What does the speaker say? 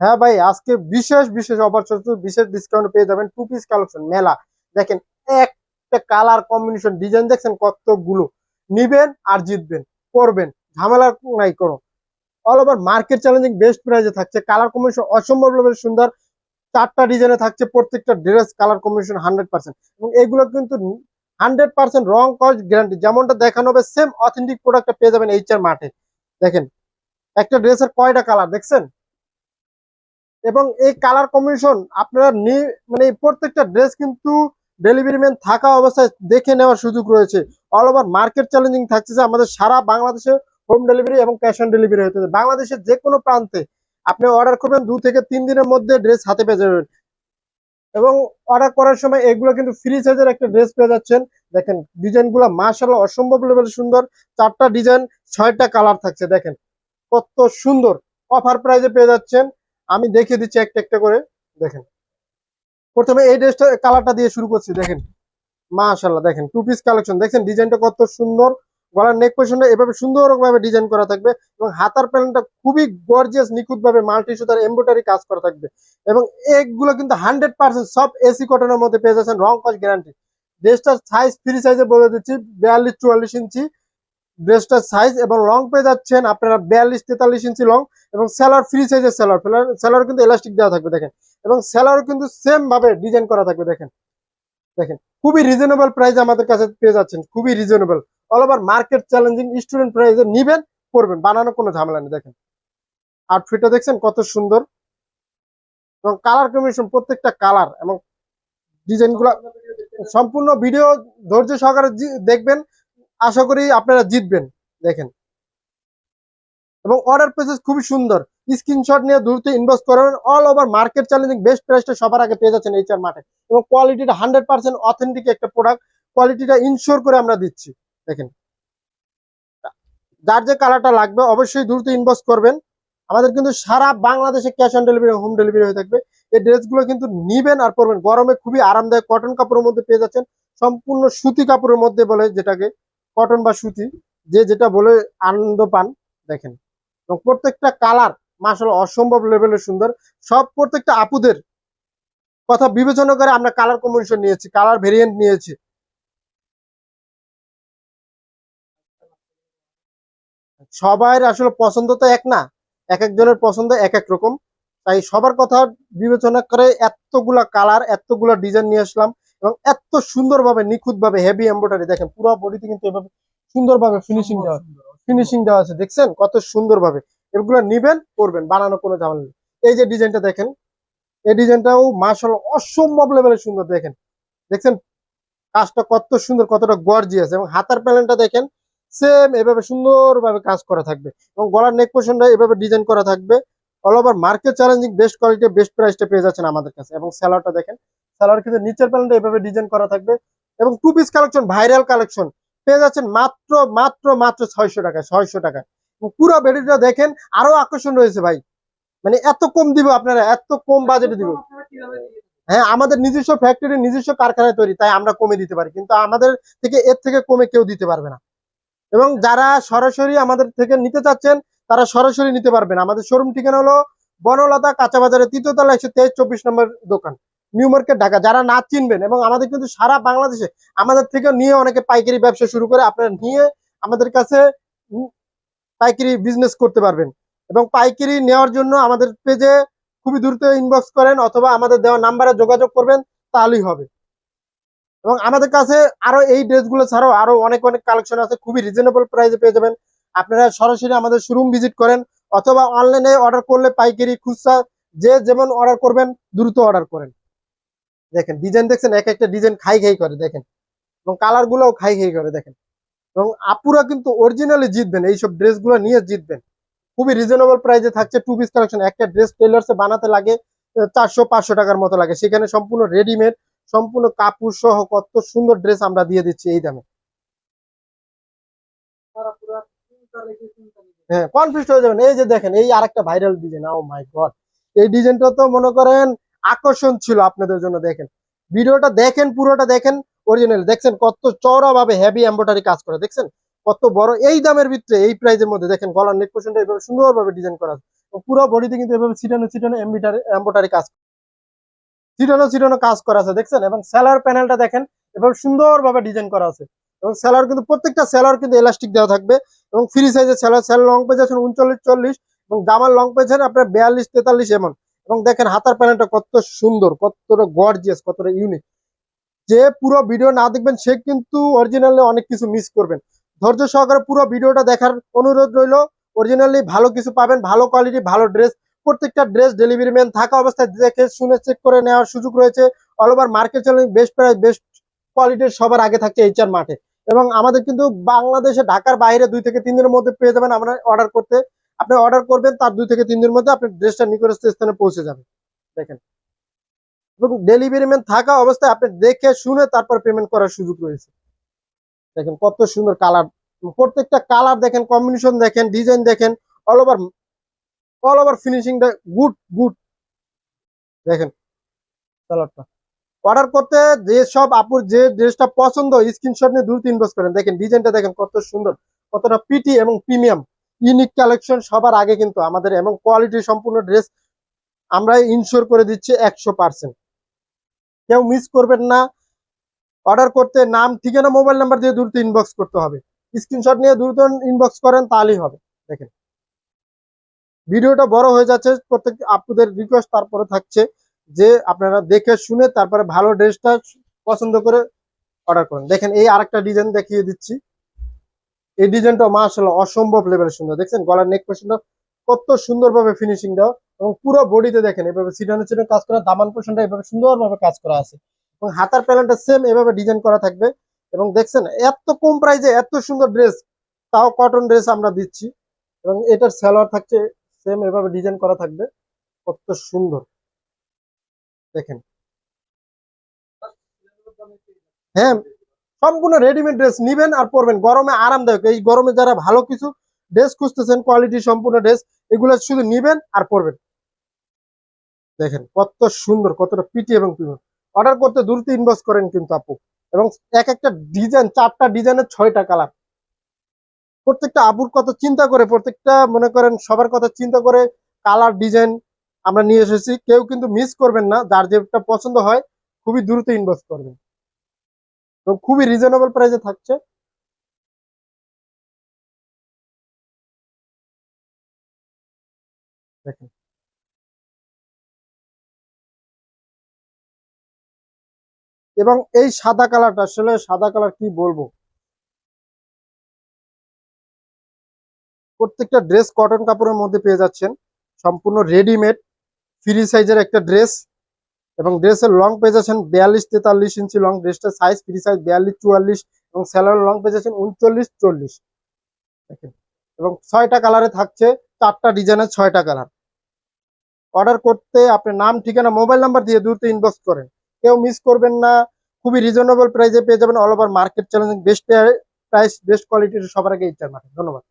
হ্যাঁ ভাই, আজকে বিশেষ বিশেষ অফার চলছে, বিশেষ ডিসকাউন্ট পেয়ে যাবেন টু পিস কালেকশন মেলা। দেখেন, একটা কালার কম্বিনেশন ডিজাইন দেখছেন কতগুলো? নিবেন আর জিতবেন, করবেন ঝামেলা নাই কোনো। All over market challenging best প্রাইজে থাকছে। কালার কম্বিনেশন অসম্ভব সুন্দর। চারটা ডিজাইনে থাকছে প্রত্যেকটা dress colour combination hundred percent এবং এগুলো কিন্তু হান্ড্রেড পার্সেন্ট রং কস্ট গ্যারান্টি যেমনটা দেখানো হবে সেম অথেন্টিক প্রোডাক্টটা পেয়ে যাবেন এইচ আর মাঠে দেখেন, একটা ড্রেসের কয়টা কালার দেখছেন? এবং এই কালার কম্বিনেশন আপনারা মানে প্রত্যেকটা ড্রেস কিন্তু ডেলিভারি ম্যান থাকা অবস্থায় দেখে নেওয়ার সুযোগ রয়েছে। অল ওভার মার্কেট চ্যালেঞ্জিং থাকছে যে আমাদের সারা বাংলাদেশে হোম ডেলিভারি এবং ক্যাশ অন ডেলিভারি হতে বাংলাদেশের যে কোনো প্রান্তে আপনি অর্ডার করবেন, দু থেকে তিন দিনের মধ্যে ড্রেস হাতে পেয়ে যাবেন। এবং অর্ডার করার সময় এগুলো কিন্তু ফ্রি সাইজের একটা ড্রেস পেয়ে যাচ্ছেন। দেখেন ডিজাইনগুলো মার্শাল্লাহ অসম্ভব লেভেল সুন্দর। চারটা ডিজাইন ছয়টা কালার থাকছে, দেখেন। কত সুন্দর অফার প্রাইজে পেয়ে যাচ্ছেন। আমি দেখিয়ে দিচ্ছি একটা একটা করে, দেখেন। প্রথমে এই ড্রেসটা কালারটা দিয়ে শুরু করছি, দেখেন। মাশাল্লাহ দেখেন টু পিস কালেকশন দেখেন ডিজাইনটা কত সুন্দর। গলার নেক পজিশনটা এভাবে সুন্দরভাবে ডিজাইন করা থাকবে এবং হাতার প্যানেলটা খুবই গর্জিয়াস নিখুঁত ভাবে মাল্টি সুতার এমব্রয়ডারি কাজ করা থাকবে। এবং এগুলো কিন্তু হান্ড্রেড পার্সেন্ট সব এসি কটনের মধ্যে পেয়ে যাচ্ছেন, রং কস গ্যারান্টি ড্রেসটার সাইজ ফ্রি সাইজে বলে দিচ্ছি, বিয়াল্লিশ চুয়াল্লিশ ইঞ্চি। ড্রেসটার সাইজ এবং লং পেয়ে যাচ্ছেন আপনারা বিয়াল্লিশ তেতাল্লিশ ইঞ্চি লং এবং সেলার ফ্রি সাইজের সেলার সেলার কিন্তু এলাস্টিক দেওয়া থাকবে, দেখেন। এবং সেলার কিন্তু সেম ভাবে ডিজাইন করা থাকবে, দেখেন। দেখেন, খুবই রিজনেবল প্রাইসে আমাদের কাছে পেয়ে যাচ্ছেন, খুবই reasonable all over market challenging student প্রাইসে নিবেন, করবেন। বানানো কোনো ঝামেলা নেই, দেখেন। আউটফিটটা দেখছেন কত সুন্দর। এবং কালার কম্বিনেশন প্রত্যেকটা কালার এবং ডিজাইনগুলা সম্পূর্ণ ভিডিও ধৈর্য সহকারে দেখবেন। আশা করি আপনারা জিতবেন, দেখেন। এবং অর্ডার প্রসেস খুবই সুন্দর। স্ক্রিনশট নিয়ে দ্রুত ইনভেস্ট করবেন all over market challenging best প্রাইসটা সবার আগে পেয়ে যাচ্ছেন এইচআর মাঠে। এবং কোয়ালিটিটা হান্ড্রেড পার্সেন্ট অথেন্টিক একটা প্রোডাক্ট কোয়ালিটিটা ইনশোর করে আমরা দিচ্ছি। দেখেন। যার যে কালারটা লাগবে, অবশ্যই দ্রুত ইনভেস্ট করবেন। আমাদের কিন্তু সারা বাংলাদেশে cash on delivery home delivery হয়ে থাকবে। এই ড্রেসগুলো কিন্তু নিবেন আর পরবেন। গরমে খুবই আরামদায়ক কটন কাপড়ের মধ্যে পেয়ে যাচ্ছেন। সম্পূর্ণ সুতি কাপড়ের মধ্যে বলে যেটাকে কটন বা সুতি, যে যেটা বলে আনন্দ পান, দেখেন। এবং প্রত্যেকটা কালার মাসাল অসম্ভব লেভেলের সুন্দর। সব প্রত্যেকটা আপুদের কথা বিবেচনা করে আমরা কালার কম্বিনেশন নিয়েছি কালার ভেরিয়েন্ট নিয়েছি। সবার আসলে পছন্দ তো এক না, এক একজনের পছন্দ এক এক রকম। তাই সবার কথা বিবেচনা করে এতগুলা কালার এতগুলা ডিজাইন নিয়ে আসলাম এবং এত সুন্দরভাবে নিখুঁত ভাবে হেভি এমব্রয়ডারি দেখেন পুরো বডিতে কিন্তু এভাবে সুন্দরভাবে ফিনিশিং দেওয়া ফিনিশিং দেওয়া আছে, দেখছেন? কত সুন্দরভাবে। এগুলো নিবেন, করবেন বানানো কোনো ঝামেলা নেই। এই যে ডিজাইনটা দেখেন, এই ডিজাইনটাও মার্শাল অসম্ভব লেভেলের সুন্দর, দেখেন। দেখছেন? কাজটা কত সুন্দর, কতটা গর্জিয়াস এবং হাতার প্যানেলটা দেখেন সেম এভাবে সুন্দরভাবে কাজ করা থাকবে। এবং গলার নেক পোর্শনটা এভাবে ডিজাইন করা থাকবে। All over market challenging best quality best প্রাইসটা পেয়ে যাচ্ছেন আমাদের কাছে। এবং স্যালারটা দেখেন স্যালার কিন্তু নিচের প্যানেলটা এভাবে ডিজাইন করা থাকবে। এবং two piece collection viral collection পেয়ে যাচ্ছেন মাত্র মাত্র মাত্র ছয়শো টাকায় ছয়শো টাকায়। পুরো বেডিটা দেখেন, আরও আকর্ষণ রয়েছে ভাই। মানে এত কম দিব আপনারা, এত কম বাজেটে দিব? হ্যাঁ আমাদের নিজস্ব ফ্যাক্টরি নিজস্ব কারখানায় তৈরি, তাই আমরা কমে দিতে পারি। কিন্তু আমাদের থেকে এর থেকে কমে কেউ দিতে পারবে না। এবং যারা সরাসরি আমাদের থেকে নিতে চাচ্ছেন, তারা সরাসরি নিতে পারবেন। আমাদের শোরুম ঠিকানা হলো বনলতা কাঁচা বাজারের তৃতীয়তলা একশো তেইশ, চব্বিশ নম্বর দোকান নিউ মার্কেট ঢাকা। যারা না চিনবেন এবং আমাদের কিন্তু সারা বাংলাদেশে আমাদের থেকে নিয়ে অনেকে পাইকারি ব্যবসা শুরু করে, আপনারা নিয়ে আমাদের কাছে পাইকারি বিজনেস করতে পারবেন। এবং পাইকারি নেওয়ার জন্য আমাদের পেজে খুবই দ্রুত ইনবক্স করেন অথবা আমাদের দেওয়া নাম্বারে যোগাযোগ করবেন, তাহলেই হবে। এবং আমাদের কাছে আরও এই ড্রেসগুলো ছাড়াও আরও অনেক অনেক কালেকশন আছে। খুবই রিজনেবল প্রাইসে পেয়ে যাবেন। আপনারা সরাসরি আমাদের শোরুম ভিজিট করেন অথবা অনলাইনে অর্ডার করলে পাইকারি, খুচরা, যে যেমন অর্ডার করবেন, দ্রুত অর্ডার করেন। দেখেন ডিজাইন দেখছেন, এক একটা ডিজাইন খাই খাই করে, দেখেন। এবং কালার গুলোও খাই খাই করে, দেখেন। এবং আপুরা কিন্তু অরিজিনালি জিতবেন, এইসব ড্রেসগুলো নিয়ে জিতবেন। খুবই রিজনেবল প্রাইসে থাকছে টু পিস কালেকশন একটা ড্রেস টেলার্সে বানাতে লাগে চারশো, পাঁচশো টাকার মতো লাগে। সেখানে সম্পূর্ণ রেডিমেড সম্পূর্ণ কাপড় সহ কত সুন্দর ড্রেস আমরা দিয়ে দিচ্ছি এই দামে। হ্যাঁ কনফিউজ হয়ে যাবেন। এই যে দেখেন এই আরেকটা viral design oh my god এই ডিজাইনটা তো মনে করেন আকর্ষণ ছিল আপনাদের জন্য দেখেন। ভিডিওটা দেখেন পুরোটা দেখেন অরিজিনাল দেখছেন কত চওড়া ভাবে হেভি এম্ব্রয়ডারি কাজ করে দেখছেন? কত বড় এই দামের ভিতরে এই প্রাইজের মধ্যে দেখেন গলার নেক পোর্শনটা এভাবে সুন্দরভাবে ডিজাইন করা পুরো বডিতে কিন্তু এভাবে ছিটানো ছিটানো এমবিটারি এম্বোটারি কাজ ছিটানো ছিটানো কাজ করা আছে, দেখছেন? এবং সেলার প্যানেলটা দেখেন এভাবে সুন্দরভাবে ডিজাইন করা আছে। এবং সেলার কিন্তু, প্রত্যেকটা সেলার কিন্তু এলাস্টিক দেওয়া থাকবে। এবং ফ্রি সাইজের সেলার সেল লং পেজ আছেন উনচল্লিশ, চল্লিশ, এবং জামার লং পেজ আছেন আপনার বিয়াল্লিশ, তেতাল্লিশ এমন। এবং দেখেন, হাতার প্যানেলটা কত সুন্দর, কতটা গর্জিয়াস কতটা ইউনিক যে পুরো ভিডিও না দেখবেন, সে কিন্তু অরিজিনালি অনেক কিছু মিস করবেন। ধৈর্য সহকারে পুরো ভিডিওটা দেখার অনুরোধ রইল অরিজিনালি ভালো কিছু পাবেন, ভালো কোয়ালিটি ভালো ড্রেস প্রত্যেকটা ড্রেস ডেলিভারি ম্যান থাকা অবস্থায় দেখে শুনে চেক করে নেওয়ার সুযোগ রয়েছে। All over market challenge best price best কোয়ালিটির সবার আগে থাকছে এইচআর মাঠে এবং আমাদের কিন্তু বাংলাদেশে ঢাকার বাইরে দুই থেকে তিন দিনের মধ্যে পেয়ে যাবেন আমরা অর্ডার করতে। আপনি অর্ডার করবেন, তার দুই থেকে তিন দিনের মধ্যে আপনার ড্রেসটা নিকটস্থ স্থানে পৌঁছে যাবে। দেখেন। এবং ডেলিভারি ম্যান থাকা অবস্থায় আপনি দেখে শুনে তারপর পেমেন্ট করার সুযোগ রয়েছে। দেখেন কত সুন্দর কালার প্রত্যেকটা কালার দেখেন কম্বিনেশন দেখেন ডিজাইন দেখেন অল ওভার অল ওভার ফিনিশিংটা গুড গুড দেখেন কালারটা অর্ডার করতে যে সব আপুর যে ড্রেসটা পছন্দ স্ক্রিনশট নিয়ে দ্রুত ইনভেস্ট করেন। দেখেন ডিজাইনটা দেখেন কত সুন্দর, কতটা পিটি এবং প্রিমিয়াম ইউনিক কালেকশন সবার আগে কিন্তু আমাদের এবং কোয়ালিটি সম্পূর্ণ ড্রেস আমরা ইনশোর করে দিচ্ছি একশো পার্সেন্ট কেউ মিস করবেন না। অর্ডার করতে নাম, ঠিকানা মোবাইল নাম্বার দিয়ে দ্রুত ইনবক্স করতে হবে। স্ক্রিনশট নিয়ে দ্রুত ইনবক্স করেন, তাহলেই হবে। দেখেন। ভিডিওটা বড় হয়ে যাচ্ছে প্রত্যেক আপুদের রিকোয়েস্ট তারপরে থাকছে যে আপনারা দেখে শুনে তারপরে ভালো ড্রেসটা পছন্দ করে অর্ডার করেন। দেখেন এই আরেকটা ডিজাইন দেখিয়ে দিচ্ছি। এই ডিজাইনটা মাশাআল্লাহ অসম্ভব লেভেলের সুন্দর। দেখছেন গলার নেক পোর্শনটা কত সুন্দরভাবে ফিনিশিং দেওয়া এবং পুরো বডিতে দেখেন, এভাবে সিটানো সিটানো কাজ করা, দামান পোর্শনটা এভাবে সুন্দরভাবে কাজ করা আছে এবং হাতার প্যানেলটা সেম এভাবে ডিজাইন করা থাকবে এবং দেখছেন এত কম প্রাইজে এত সুন্দর ড্রেস তাও কটন ড্রেস আমরা দিচ্ছি এবং এটার সালোয়ার থাকছে সেম এভাবে ডিজাইন করা থাকবে। কত সুন্দর। দেখেন। হ্যাঁ সম্পূর্ণ রেডিমেড ড্রেস নিবেন আর পরবেন। গরমে আরামদায়ক। এই গরমে যারা ভালো কিছু ড্রেস খুঁজতেছেন কোয়ালিটি সম্পূর্ণ ড্রেস এগুলো শুধু নিবেন আর পরবেন। দেখেন, কত সুন্দর, কতটা পিটি এবং প্রিমিয়াম অর্ডার করতে দ্রুত ইনভেস্ট করেন কিন্তু আপু। এবং এক একটা ডিজাইন চারটা ডিজাইনের ছয়টা কালার প্রত্যেকটা আবুর কথা চিন্তা করে, প্রত্যেকটা মনে করেন সবার কথা চিন্তা করে কালার, ডিজাইন আমরা নিয়ে এসেছি। কেউ কিন্তু মিস করবেন না, যার যেটা পছন্দ হয় খুবই দ্রুত ইনভেস্ট করবেন। এবং খুবই রিজনেবল প্রাইসে থাকছে। দেখেন। এবং এই সাদা কালারটা, আসলে সাদা কালার কি বলব? প্রত্যেকটা ড্রেস কটন কাপড়ের মধ্যে পেয়ে যাচ্ছেন। সম্পূর্ণ রেডিমেড ফ্রি সাইজের একটা ড্রেস এবং ড্রেসের লং পেয়ে যাচ্ছেন বিয়াল্লিশ, তেতাল্লিশ ইঞ্চি লং ড্রেসটার সাইজ ফ্রি সাইজ বিয়াল্লিশ, চুয়াল্লিশ এবং স্যালোয়ার লং পেয়ে যাচ্ছেন উনচল্লিশ, চল্লিশ। দেখেন, এবং ছয়টা কালারে থাকছে, চারটা ডিজাইনের ছয়টা কালার অর্ডার করতে আপনি নাম, ঠিকানা মোবাইল নাম্বার দিয়ে দ্রুত ইনবক্স করেন। কেউ মিস করবেন না, খুবই রিজনেবল প্রাইসে পেয়ে যাবেন all over market challenging best price best কোয়ালিটির সবার আগে ইচ্ছার ধন্যবাদ।